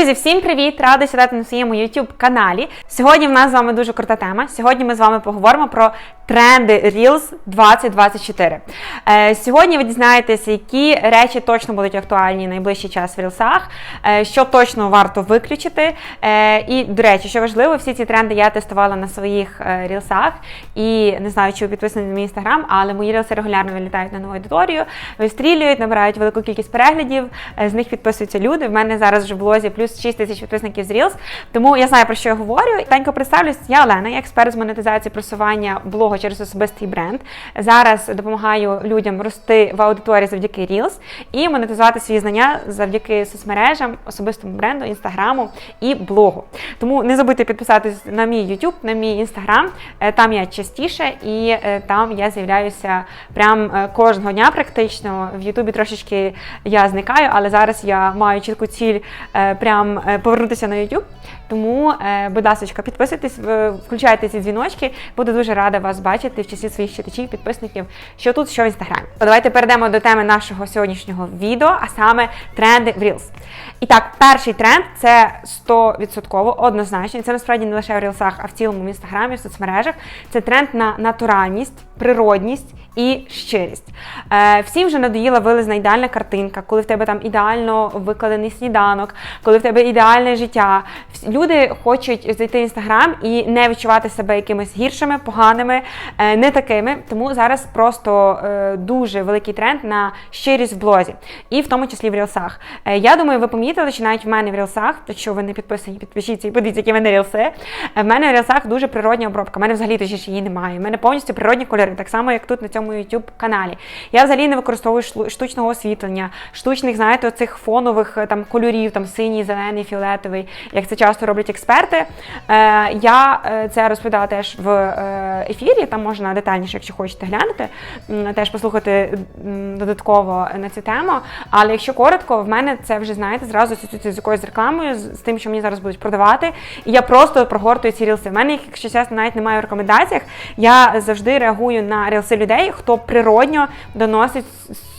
Друзі, всім привіт! Рада сідати на своєму YouTube каналі. Сьогодні в нас з вами дуже крута тема. Сьогодні ми з вами поговоримо про тренди Reels 2024. Е, сьогодні ви дізнаєтеся, які речі точно будуть актуальні найближчий час в рілсах, е, що точно варто виключити. Е, і, до речі, що важливо, всі ці тренди я тестувала на своїх рілсах. І не знаю, чи ви підписані на мій інстаграм, але мої рілси регулярно вилітають на нову аудиторію, вистрілюють, набирають велику кількість переглядів, з них підписуються люди. В мене зараз вже в блозі плюс 6 тисяч підписників з Reels, тому я знаю про що я говорю. Танько представлюсь, я Олена, я експерт з монетизації просування блогу через особистий бренд. Зараз допомагаю людям рости в аудиторії завдяки Reels і монетизувати свої знання завдяки соцмережам, особистому бренду, інстаграму і блогу. Тому не забудьте підписатись на мій YouTube, на мій інстаграм. Е, Там я частіше і е, там я з'являюся прям е, кожного дня практично. В Ютубі трошечки я зникаю, але зараз я маю чітку ціль прям повернутися на YouTube. Тому, е, будь ласка, підписуйтесь, включайте ці дзвіночки. Буду дуже рада вас бачити в числі своїх читачів, підписників, що тут, що в інстаграмі. Давайте перейдемо до теми нашого сьогоднішнього відео, а саме тренди в Reels. І так, перший тренд це 100% однозначно. Це насправді не лише в Рілсах, а в цілому в інстаграмі, в соцмережах. Це тренд на натуральність, природність і щирість. Е, всім вже надоїла вилизна ідеальна картинка, коли в тебе там ідеально викладений сніданок, коли в тебе ідеальне життя. Люди хочуть зайти в інстаграм і не відчувати себе якимись гіршими, поганими, е, не такими. Тому зараз просто е, дуже великий тренд на щирість в блозі, і в тому числі в рілсах. Е, я думаю, ви помітили, що навіть в мене в рілсах, якщо ви не підписані, підпишіться і подивіться, які в мене рілси. Е, В мене в рілсах дуже природня обробка. У мене взагалі точніше її немає. У мене повністю природні кольори, так само як тут на цьому YouTube каналі. Я взагалі не використовую штучного освітлення, штучних, знаєте, оцих фонових е, там кольорів, там синій, зелений, фіолетовий, як це часто роблять експерти. Е, я е, це розповідала теж в е, ефірі. Там можна детальніше, якщо хочете глянути, теж послухати додатково на цю тему. Але якщо коротко, в мене це вже знаєте, зразу з якоюсь рекламою, з, тим, що мені зараз будуть продавати. І я просто прогортую ці рілси. В мене, якщо чесно, навіть немає в рекомендаціях. Я завжди реагую на рілси людей, хто природньо доносить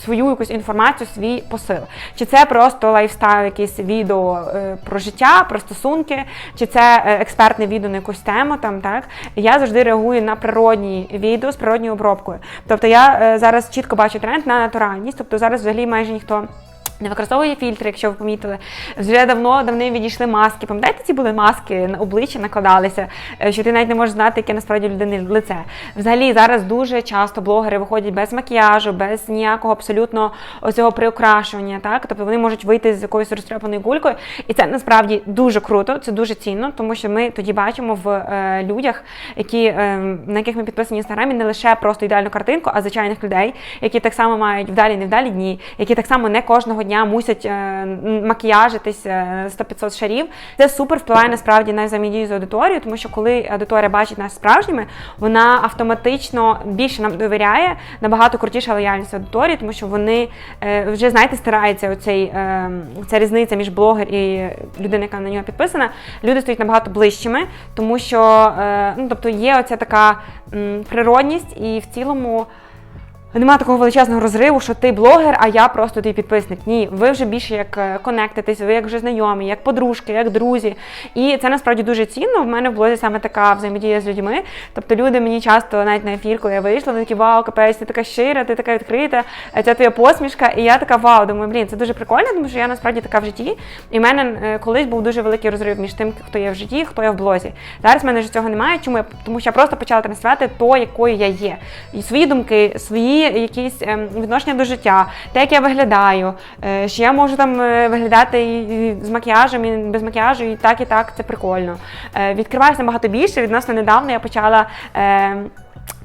свою якусь інформацію, свій посил. Чи це просто лайфстайл, якесь відео е, про життя, про стосунки, чи це е, експертне відео на якусь тему. Там так я завжди реагую на природні відео з природньою обробкою. Тобто я е, зараз чітко бачу тренд на натуральність. Тобто зараз взагалі майже ніхто. Не використовує фільтри, якщо ви помітили. Вже давно давним відійшли маски. Пам'ятаєте, ці були маски на обличчя накладалися, е, що ти навіть не можеш знати, яке насправді людини лице. Взагалі зараз дуже часто блогери виходять без макіяжу, без ніякого абсолютно оцього приукрашування. Так, тобто вони можуть вийти з якоюсь розтряпаною кулькою, і це насправді дуже круто, це дуже цінно, тому що ми тоді бачимо в е, людях, які е, на яких ми підписані в інстаграмі, не лише просто ідеальну картинку, а звичайних людей, які так само мають вдалі невдалі дні, які так само не кожного дня мусять е, макіяжитись е, 100-500 шарів. Це супер впливає насправді на взаємодію з аудиторією, тому що коли аудиторія бачить нас справжніми, вона автоматично більше нам довіряє, набагато крутіша лояльність аудиторії, тому що вони е, вже знаєте, стараються оцей е, ця різниця між блогер і людина, яка на нього підписана. Люди стають набагато ближчими, тому що е, ну тобто є оця така природність, і в цілому. Нема такого величезного розриву, що ти блогер, а я просто твій підписник. Ні, ви вже більше як е, конектитесь, ви як вже знайомі, як подружки, як друзі. І це насправді дуже цінно. В мене в блозі саме така взаємодія з людьми. Тобто люди мені часто, навіть на ефір, коли я вийшла, вони такі вау, капець, ти така щира, ти така відкрита, е, це твоя посмішка. І я така вау, думаю, блін, це дуже прикольно, тому що я насправді така в житті. І в мене е, колись був дуже великий розрив між тим, хто є в житті, хто є в блозі. Зараз в мене ж цього немає. Чому я тому, що я просто почала транслювати то, якою я є. І свої думки, свої якісь ем, відношення до життя, те, як я виглядаю, е, що я можу там е, виглядати і, з макіяжем, і без макіяжу, і так, і так, це прикольно. Е, відкриваюся набагато більше. Відносно недавно я почала.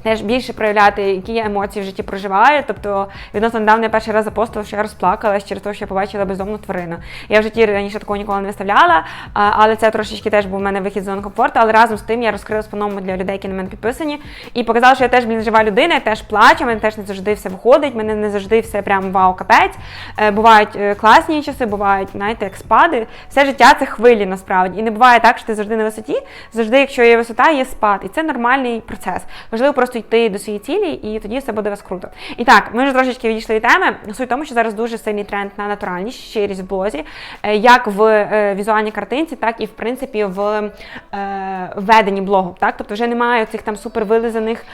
Теж більше проявляти, які я емоції в житті проживаю. Тобто, відносно недавно я перший раз запостила, що я розплакалась через те, що я побачила бездомну тварину. Я в житті раніше такого ніколи не виставляла, але це трошечки теж був у мене вихід з зони комфорту. Але разом з тим я розкрилась по-новому для людей, які на мене підписані, і показала, що я теж блін, жива людина, я теж плачу, мене теж не завжди все виходить, мене не завжди все прям вау, капець. Е, бувають е, класні часи, бувають, знаєте, як спади. Все життя це хвилі насправді. І не буває так, що ти завжди на висоті. Завжди, якщо є висота, є спад. І це нормальний процес. Важливо просто просто йти до своєї цілі, і тоді все буде у вас круто. І так, ми вже трошечки відійшли від теми. Суть в тому, що зараз дуже сильний тренд на натуральність, щирість в блозі, е, як в е, візуальній картинці, так і в принципі в е, веденні блогу. Так, тобто вже немає цих там супервилизаних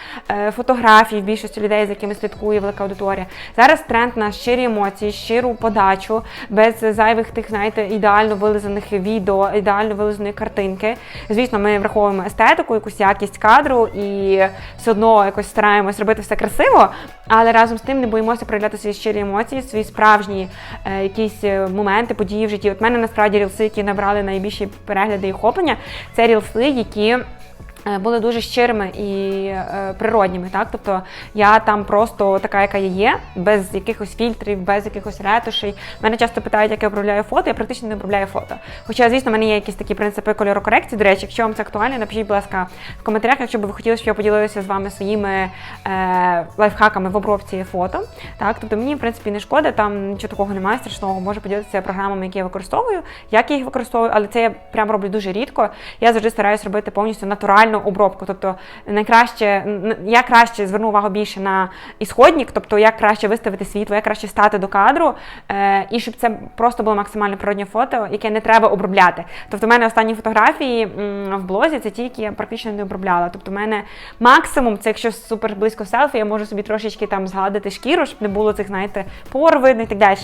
фотографій в більшості людей, з якими слідкує велика аудиторія. Зараз тренд на щирі емоції, щиру подачу, без зайвих тих, знаєте, ідеально вилизаних відео, ідеально вилизаної картинки. Звісно, ми враховуємо естетику, якусь якість кадру і все одно якось стараємось робити все красиво, але разом з тим не боїмося проявляти свої щирі емоції, свої справжні е, якісь е, моменти, події в житті. От мене насправді рілси, які набрали найбільші перегляди і охоплення, це рілси, які. Е, були дуже щирими і е, природніми, так тобто я там просто така, яка я є, без якихось фільтрів, без якихось ретушей. Мене часто питають, як я обробляю фото, я практично не обробляю фото. Хоча, звісно, в мене є якісь такі принципи кольорокорекції. До речі, якщо вам це актуально, напишіть, будь ласка, в коментарях, якщо б ви хотіли, щоб я поділилася з вами своїми е, лайфхаками в обробці фото. Так, тобто мені в принципі не шкода, там нічого такого немає страшного. Можу поділитися програмами, які я використовую, як я їх використовую, але це я прям роблю дуже рідко. Я завжди стараюсь робити повністю натурально обробку. Тобто найкраще я краще зверну увагу більше на ісходник, тобто як краще виставити світло, як краще стати до кадру, е, і щоб це просто було максимально природне фото, яке не треба обробляти. Тобто, в мене останні фотографії в блозі це ті, які я практично не обробляла. Тобто, в мене максимум, це якщо супер близько селфі, я можу собі трошечки там згадати шкіру, щоб не було цих, знаєте, пор видно і так далі.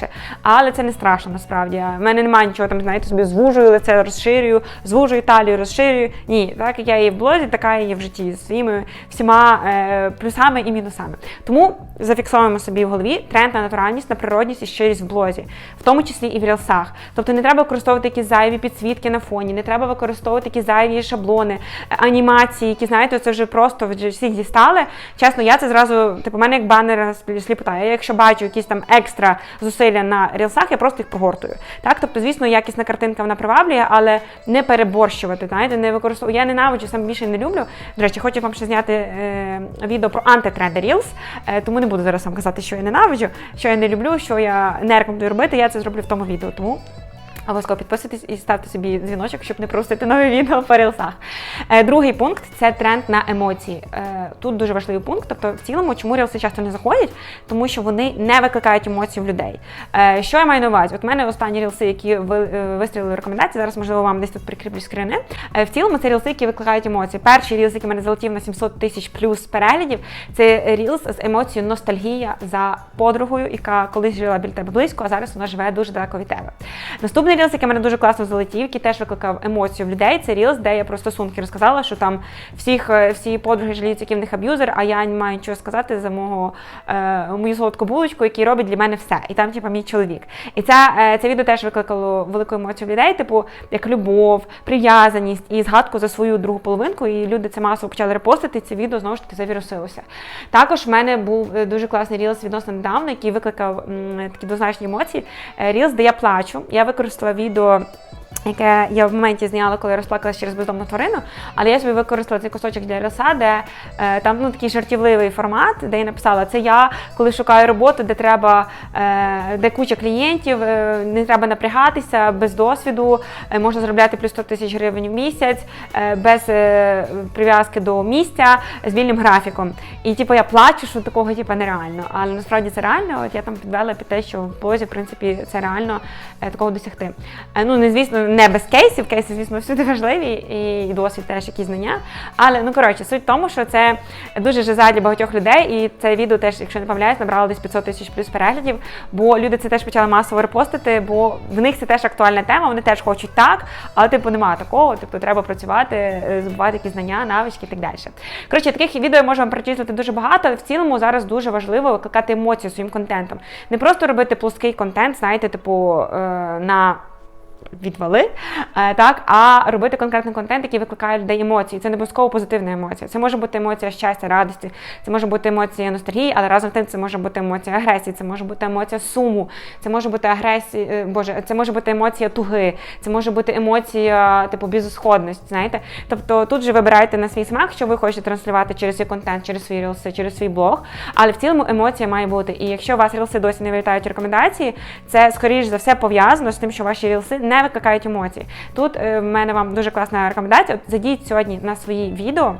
Але це не страшно насправді. В мене немає нічого там, знаєте, собі звужую лице, розширюю, звужую талію, розширюю. Ні, так як я і в блозі, така і є в житті з своїми всіма е, плюсами і мінусами. Тому зафіксуємо собі в голові тренд на натуральність, на природність і щирість в блозі, в тому числі і в рілсах. Тобто не треба використовувати якісь зайві підсвітки на фоні, не треба використовувати якісь зайві шаблони, е, анімації, які знаєте, це вже просто вже всіх дістали. Чесно, я це зразу, типу, мене як банер сліпота. Я якщо бачу якісь там екстра зусилля на рілсах, я просто їх прогортую. Так, тобто, звісно, якісна картинка вона приваблює, але не переборщувати. Знаєте, не використовую. Я ненавиджу, сам більше не люблю. До речі, хочу вам ще зняти е, відео про антитренди Reels, е, тому не буду зараз вам казати, що я ненавиджу, що я не люблю, що я не рекомендую робити. Я це зроблю в тому відео. Тому Обов'язково підписуйтесь і ставте собі дзвіночок, щоб не пропустити нові відео по рілсах. Е, другий пункт це тренд на емоції. Е, тут дуже важливий пункт. Тобто, в цілому, чому рілси часто не заходять, тому що вони не викликають емоцій в людей. Е, що я маю на увазі? От у мене останні рілси, які вистрілили рекомендації, зараз, можливо, вам десь тут прикріплю скрини. В цілому це рілси, які викликають емоції. Перший рілс, який мене залетів на 700 тисяч плюс переглядів, це рілс з емоцією ностальгія за подругою, яка колись жила біля тебе близько, а зараз вона живе дуже далеко від тебе. Наступний рілс, який мене дуже класно залетів, який теж викликав емоцію в людей. Це рілс, де я про стосунки розказала, що там всіх е, всі подруги жаліються, які в них аб'юзер, а я не маю нічого сказати за мого е, мою солодку булочку, який робить для мене все. І там, типу, мій чоловік. І ця, е, це відео теж викликало велику емоцію в людей, типу, як любов, прив'язаність і згадку за свою другу половинку. І люди це масово почали репостити. Це відео знову ж таки завірусилося. Також в мене був е, дуже класний рілс відносно недавно, який викликав м, такі дозначні емоції. Е, рілс, де я плачу. Я використала відео яке я в моменті зняла, коли розплакалася через бездомну тварину, але я собі використала цей кусочок для риса, де е, там ну, такий жартівливий формат, де я написала, це я, коли шукаю роботу, де треба, е, де куча клієнтів, е, не треба напрягатися, без досвіду, е, можна заробляти плюс 100 тисяч гривень в місяць, е, без е, прив'язки до місця, з вільним графіком. І типу я плачу, що такого типу, нереально. Але насправді це реально. От я там підвела під те, що в блозі, в принципі, це реально е, такого досягти. Е, ну, не звісно не без кейсів, кейси, звісно, всюди важливі, і досвід теж якісь знання. Але ну коротше, суть в тому, що це дуже жиза для багатьох людей, і це відео теж, якщо не помиляюсь, набрало десь 500 тисяч плюс переглядів, бо люди це теж почали масово репостити, бо в них це теж актуальна тема, вони теж хочуть так, але типу немає такого, типу треба працювати, е, забувати якісь знання, навички і так далі. Коротше, таких відео можу вам перечислити дуже багато, але в цілому зараз дуже важливо викликати емоції своїм контентом. Не просто робити плоский контент, знаєте, типу е, на відвали, е, так, а робити конкретний контент, який викликає людей емоції. Це не обов'язково позитивна емоція. Це може бути емоція щастя, радості, це може бути емоція ностальгії, але разом з тим це може бути емоція агресії, це може бути емоція суму, це може бути агресія, е, боже, це може бути емоція туги, це може бути емоція типу безусходності. Знаєте, тобто тут же вибирайте на свій смак, що ви хочете транслювати через свій контент, через свій рілси, через свій блог. Але в цілому емоція має бути. І якщо у вас рілси досі не вилітають рекомендації, це скоріш за все пов'язано з тим, що ваші рілси не викликають емоції. Тут е, в мене вам дуже класна рекомендація. Задіть сьогодні на свої відео.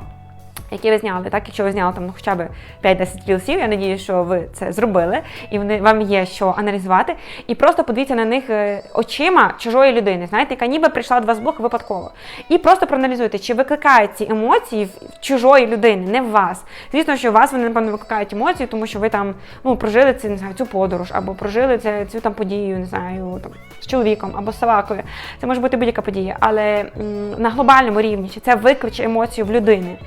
Які ви зняли, так якщо ви зняли там ну, хоча б 5-10 рілсів, я надію, що ви це зробили, і вони вам є що аналізувати. І просто подивіться на них е, очима чужої людини, знаєте, яка ніби прийшла до вас в блог випадково. І просто проаналізуйте, чи викликають ці емоції в чужої людини, не в вас. Звісно, що у вас вони напевно викликають емоції, тому що ви там ну прожили це, не знаю, цю подорож, або прожили це цю там подію, не знаю, там з чоловіком або з собакою. Це може бути будь-яка подія, але м, на глобальному рівні чи це викличе емоцію в людини.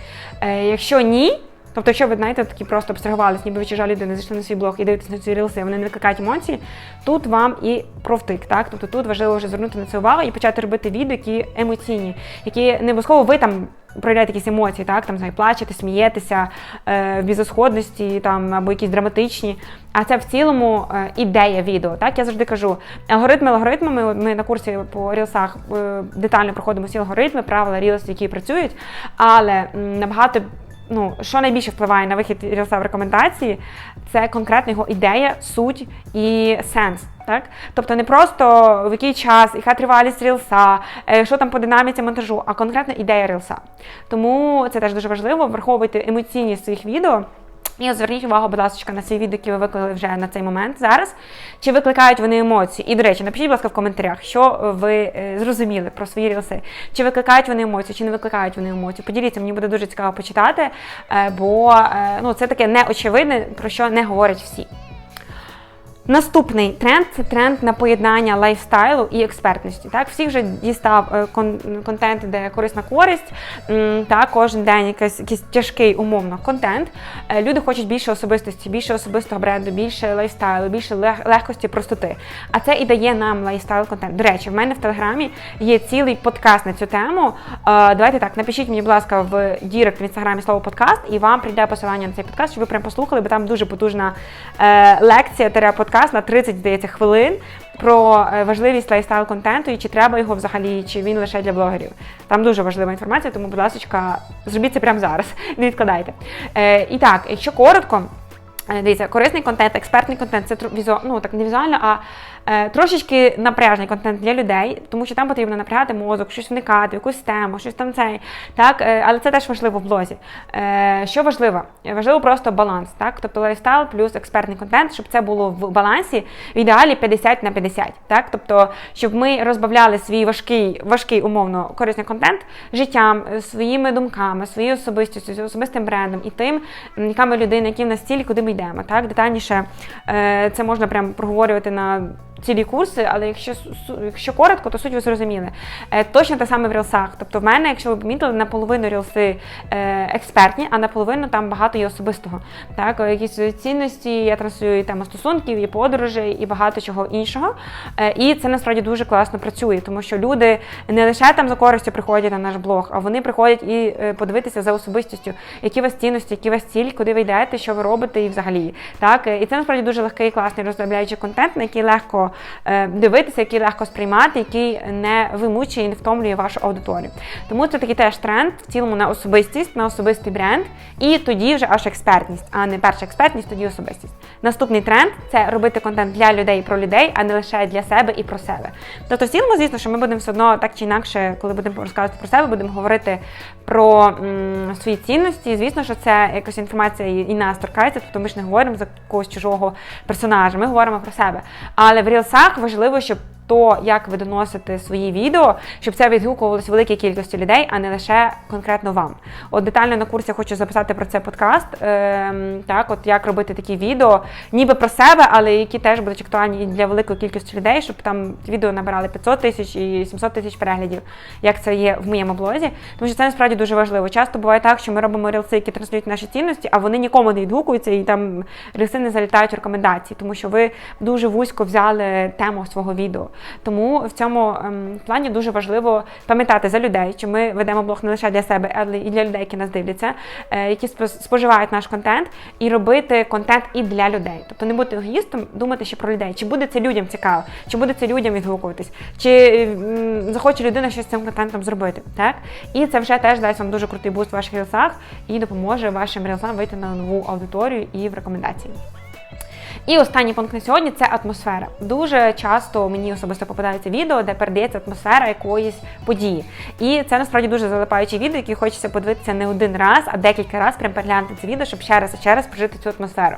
Е, якщо ні, тобто, якщо ви знаєте, такі просто обстрагувались, ніби ви чужа людина, зайшли на свій блог і дивитесь на ці рілси, вони не викликають емоції, тут вам і провтик. Так? Тобто тут важливо вже звернути на це увагу і почати робити відео, які емоційні, які не обов'язково ви там. Проявляєте якісь емоції, так там знаю, плачете, смієтеся е, в безосходності там або якісь драматичні. А це в цілому е, ідея відео. Так я завжди кажу, алгоритми алгоритмами. Ми на курсі по рілсах е, детально проходимо всі алгоритми, правила рілсів, які працюють, але м, набагато. Ну, що найбільше впливає на вихід рілса в рекомендації, це конкретна його ідея, суть і сенс. Так? Тобто не просто в який час, яка тривалість рілса, е, що там по динаміці монтажу, а конкретна ідея рілса. Тому це теж дуже важливо, враховуйте емоційність своїх відео. І зверніть увагу, будь ласка, на ці відео, які ви виклали вже на цей момент зараз. Чи викликають вони емоції? І, до речі, напишіть, будь ласка, в коментарях, що ви е, зрозуміли про свої рілси. Чи викликають вони емоції, чи не викликають вони емоції. Поділіться, мені буде дуже цікаво почитати, е, бо е, ну, це таке неочевидне, про що не говорять всі. Наступний тренд це тренд на поєднання лайфстайлу і експертності. Так, всіх вже дістав е, контент, де корисна користь. м, Так, кожен день якийсь, якийсь тяжкий умовно контент. Е, Люди хочуть більше особистості, більше особистого бренду, більше лайфстайлу, більше легкості, простоти. А це і дає нам лайфстайл контент. До речі, в мене в телеграмі є цілий подкаст на цю тему. Е, Давайте так, напишіть мені, будь ласка, в дірект в інстаграмі слово подкаст, і вам прийде посилання на цей подкаст, щоб ви прям послухали, бо там дуже потужна лекція, тере подкаст на 30, здається, хвилин про е, важливість лайфстайл контенту і чи треба його взагалі, чи він лише для блогерів. Там дуже важлива інформація, тому, будь ласка, зробіть це прямо зараз, не відкладайте. Е, і так, якщо коротко. Е, Дивіться, корисний контент, експертний контент це ну, так не візуально, а трошечки напряжний контент для людей, тому що там потрібно напрягати мозок, щось вникати, якусь тему, щось там цей. Так, е, але це теж важливо в блозі. Е, що важливо? Е, Важливо просто баланс, так? Тобто лайфстайл плюс експертний контент, щоб це було в балансі, в ідеалі 50 на 50. Так? Тобто, щоб ми розбавляли свій важкий, важкий умовно корисний контент життям, е, своїми думками, своєю особистістю, особистим брендом і тим, яка ми людина, які в нас цілі, куди ми йдемо. Так? Детальніше е, це можна прям проговорювати на цілі курси, але якщо якщо коротко, то суть ви зрозуміли. Е, точно те саме в рілсах. Тобто, в мене, якщо ви помітили, наполовину рілси е, експертні, а наполовину там багато є особистого. Так, Е, якісь цінності, я транслюю і тему стосунків, і подорожей, і багато чого іншого. І це насправді дуже класно працює, тому що люди не лише там за користю приходять на наш блог, а вони приходять і подивитися за особистістю, які у вас цінності, які у вас ціль, куди ви йдете, що ви робите і взагалі. Так, і це насправді дуже легкий, класний розробляючий контент, на який легко дивитися, який легко сприймати, який не вимучує і не втомлює вашу аудиторію. Тому це такий теж тренд в цілому на особистість, на особистий бренд, і тоді вже аж експертність, а не перша експертність, тоді особистість. Наступний тренд це робити контент для людей і про людей, а не лише для себе і про себе. Тобто, в цілому, звісно, що ми будемо все одно так чи інакше, коли будемо розказувати про себе, будемо говорити про м, свої цінності. Звісно, що це якась інформація і нас торкається, тобто ми ж не говоримо за когось чужого персонажа, ми говоримо про себе. Але в рілсах важливо, щоб то, як ви доносите свої відео, щоб це відгукувалося великій кількості людей, а не лише конкретно вам. От детально на курсі хочу записати про це подкаст. Ем, так, от як робити такі відео, ніби про себе, але які теж будуть актуальні для великої кількості людей, щоб там відео набирали 500 тисяч і 700 тисяч переглядів, як це є в моєму блозі. Тому що це насправді дуже важливо. Часто буває так, що ми робимо рілси, які транслюють наші цінності, а вони нікому не відгукуються, і там рілси не залітають у рекомендації, тому що ви дуже вузько взяли тему свого відео. Тому в цьому ем, плані дуже важливо пам'ятати за людей, що ми ведемо блог не лише для себе, але і для людей, які нас дивляться, е, які споживають наш контент, і робити контент і для людей. Тобто не бути егоїстом, думати ще про людей, чи буде це людям цікаво, чи буде це людям відгукуватись, чи захоче людина щось з цим контентом зробити. Так? І це вже теж дасть вам дуже крутий буст в ваших рілсах і допоможе вашим рілсам вийти на нову аудиторію і в рекомендації. І останній пункт на сьогодні це атмосфера. Дуже часто мені особисто попадаються відео, де передається атмосфера якоїсь події. І це насправді дуже залипаючі відео, які хочеться подивитися не один раз, а декілька разів прям переглянути це відео, щоб ще раз і ще раз прожити цю атмосферу.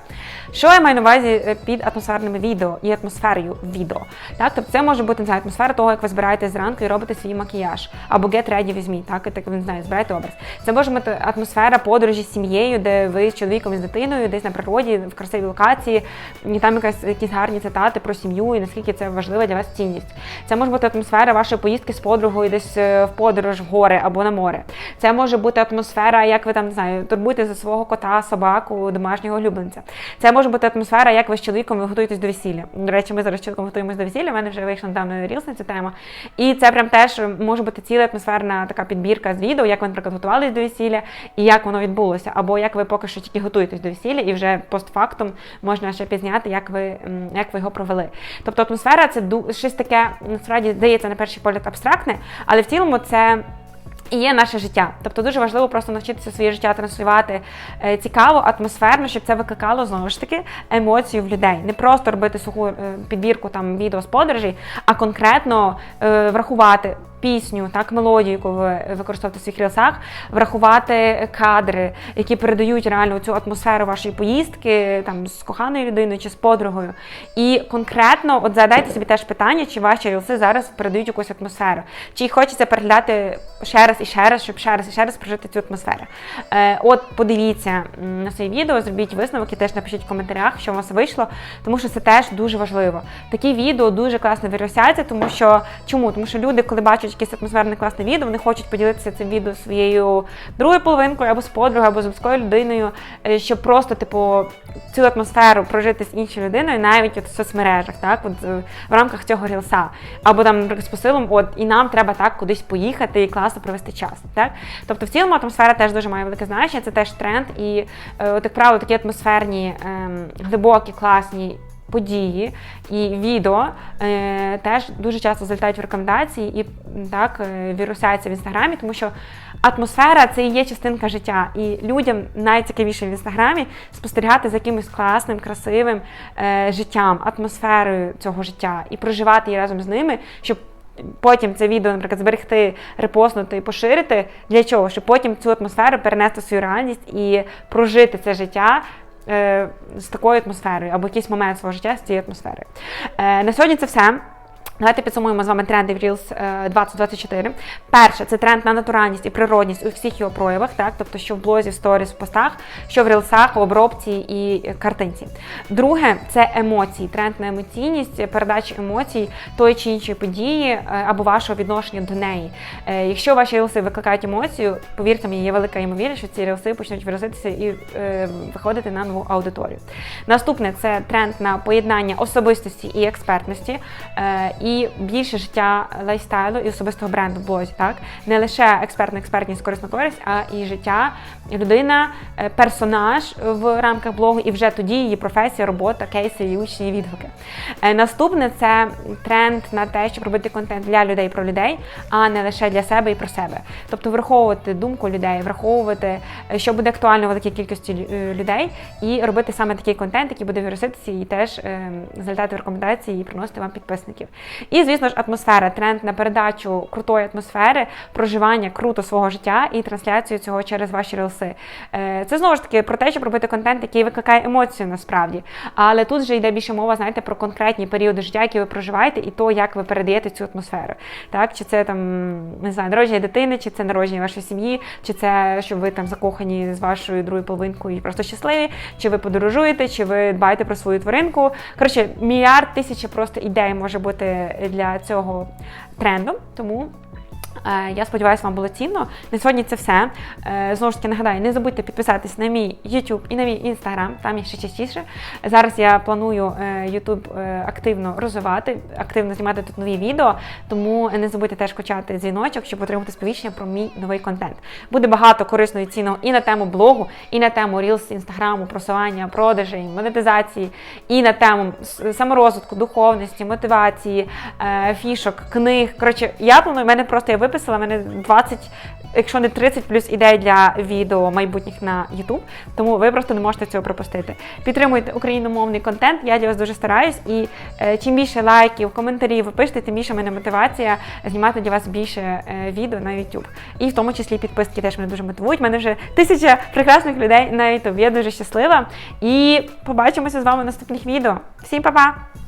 Що я маю на увазі е, під атмосферними відео і атмосферою відео? Так, тобто це може бути не знаю, атмосфера того, як ви збираєтесь зранку і робите свій макіяж, або get ready with me, так, і так не знаю, збираєте образ. Це може бути атмосфера подорожі з сім'єю, де ви з чоловіком і з дитиною, десь на природі, в красивій локації, і там якась якісь гарні цитати про сім'ю і наскільки це важлива для вас цінність. Це може бути атмосфера вашої поїздки з подругою десь е, в подорож в гори або на море. Це може бути атмосфера, як ви там не знаю, турбуєте за свого кота, собаку, домашнього улюбленця. Це може бути атмосфера, як ви з чоловіком готуєтесь до весілля. До речі, ми зараз з чоловіком готуємося до весілля. У мене вже вийшла недавно рілс на цю тему. І це прям теж може бути ціла атмосферна така підбірка з відео, як ви, наприклад, готувалися до весілля і як воно відбулося, або як ви поки що тільки готуєтесь до весілля, і вже постфактум можна ще пізняти, як ви як ви його провели. Тобто атмосфера це щось таке, насправді здається на перший погляд абстрактне, але в цілому це. І є наше життя. Тобто дуже важливо просто навчитися своє життя транслювати е, цікаво, атмосферно, щоб це викликало знову ж таки емоцію в людей. Не просто робити суху е, підбірку там відео з подорожей, а конкретно е, врахувати пісню, так, мелодію, яку ви використовуєте в своїх рілсах, врахувати кадри, які передають реально цю атмосферу вашої поїздки там з коханою людиною чи з подругою. І конкретно от задайте собі теж питання, чи ваші рілси зараз передають якусь атмосферу, чи хочеться переглядати ще раз і ще раз, щоб ще раз і ще раз прожити цю атмосферу. Е, от подивіться на своє відео, зробіть висновок і теж напишіть в коментарях, що у вас вийшло, тому що це теж дуже важливо. Такі відео дуже класно виросяться, тому що чому? Тому що люди, коли бачать якесь атмосферне класне відео, вони хочуть поділитися цим відео своєю другою половинкою або з подругою, або з близькою людиною, е, щоб просто, типу, цю атмосферу прожити з іншою людиною, навіть от в соцмережах, так, от е, в рамках цього рілса. Або там, наприклад, з посилом, от і нам треба так кудись поїхати і класно провести час. Так? Тобто в цілому атмосфера теж дуже має велике значення, це теж тренд. І, е, от, як правило, такі атмосферні, ем, глибокі, класні. Події і відео е, теж дуже часто залітають в рекомендації і так е, вірусяться в інстаграмі, тому що атмосфера це і є частинка життя. І людям найцікавіше в інстаграмі спостерігати за якимось класним, красивим е, життям, атмосферою цього життя і проживати її разом з ними, щоб потім це відео, наприклад, зберегти, репостнути поширити. Для чого? Щоб потім цю атмосферу перенести в свою реальність і прожити це життя. Е, З такою атмосферою або якийсь момент свого життя з цією атмосферою. Е, На сьогодні це все. Давайте підсумуємо з вами тренди в Reels е, 2024. Перше, це тренд на натуральність і природність у всіх його проявах, так, тобто що в блозі, в сторіс, в постах, що в рілсах, в обробці і картинці. Друге, це емоції, тренд на емоційність, передача емоцій тої чи іншої події е, або вашого відношення до неї. Е, Якщо ваші рілси викликають емоцію, повірте мені, є велика ймовірність, що ці рілси почнуть виразитися і е, виходити на нову аудиторію. Наступне це тренд на поєднання особистості і експертності. І більше життя лайфстайлу і особистого бренду в блозі. Так не лише експертна експертність, корисна користь, а і життя людина, е, персонаж в рамках блогу, і вже тоді її професія, робота, кейси і учні відгуки. Е, Наступне це тренд на те, щоб робити контент для людей про людей, а не лише для себе і про себе. Тобто враховувати думку людей, враховувати, е, що буде актуально великій кількості лю- людей, і робити саме такий контент, який буде віруситися і теж е, залітати в рекомендації і приносити вам підписників. І, звісно ж, атмосфера, тренд на передачу крутої атмосфери, проживання круто свого життя і трансляцію цього через ваші рілси. Е, Це знову ж таки про те, щоб робити контент, який викликає емоцію насправді. Але тут вже йде більше мова, знаєте, про конкретні періоди життя, які ви проживаєте, і то, як ви передаєте цю атмосферу. Так, чи це там не знаю, народження дитини, чи це народження вашої сім'ї, чи це що ви там закохані з вашою другою половинкою і просто щасливі, чи ви подорожуєте, чи ви дбаєте про свою тваринку. Коротше, мільярд тисячі просто ідей може бути для цього тренду. Тому Я сподіваюся, вам було цінно. На сьогодні це все. Е, Знову ж таки нагадаю, не забудьте підписатись на мій YouTube і на мій Instagram, там я ще частіше. Зараз я планую е, YouTube е, активно розвивати, активно знімати тут нові відео, тому не забудьте теж качати дзвіночок, щоб отримати сповіщення про мій новий контент. Буде багато корисного і цінного і на тему блогу, і на тему Reels, інстаграму, просування, продажей, монетизації, і на тему саморозвитку, духовності, мотивації, е, фішок, книг. Коротше, я планую, в мене просто є виписала. Мене 20, якщо не 30 плюс ідей для відео майбутніх на YouTube, тому ви просто не можете цього пропустити. Підтримуйте україномовний контент, я для вас дуже стараюсь. І е, чим більше лайків, коментарів ви пишете, тим більше мене мотивація знімати для вас більше е, відео на YouTube. І в тому числі підписки теж мене дуже мотивують. У мене вже тисяча прекрасних людей на YouTube. Я дуже щаслива. І побачимося з вами в наступних відео. Всім па-па!